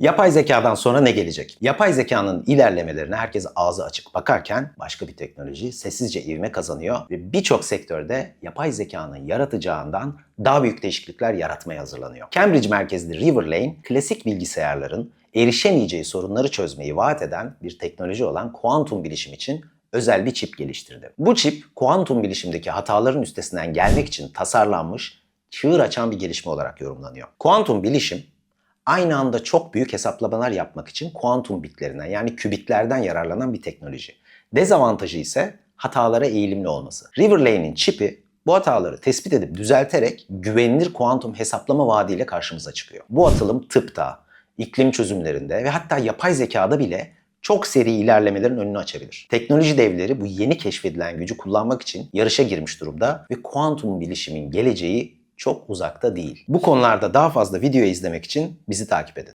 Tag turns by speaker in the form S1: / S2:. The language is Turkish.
S1: Yapay zekadan sonra ne gelecek? Yapay zekanın ilerlemelerine herkes ağzı açık bakarken başka bir teknoloji sessizce ivme kazanıyor ve birçok sektörde yapay zekanın yaratacağından daha büyük değişiklikler yaratmaya hazırlanıyor. Cambridge merkezli Riverlane, klasik bilgisayarların erişemeyeceği sorunları çözmeyi vaat eden bir teknoloji olan kuantum bilişim için özel bir çip geliştirdi. Bu çip kuantum bilişimdeki hataların üstesinden gelmek için tasarlanmış, çığır açan bir gelişme olarak yorumlanıyor. Kuantum bilişim aynı anda çok büyük hesaplamalar yapmak için kuantum bitlerinden yani kübitlerden yararlanan bir teknoloji. Dezavantajı ise hatalara eğilimli olması. Riverlane'in çipi bu hataları tespit edip düzelterek güvenilir kuantum hesaplama vaadiyle karşımıza çıkıyor. Bu atılım tıpta, iklim çözümlerinde ve hatta yapay zekada bile çok seri ilerlemelerin önünü açabilir. Teknoloji devleri bu yeni keşfedilen gücü kullanmak için yarışa girmiş durumda ve kuantum bilişimin geleceği çok uzakta değil. Bu konularda daha fazla video izlemek için bizi takip edin.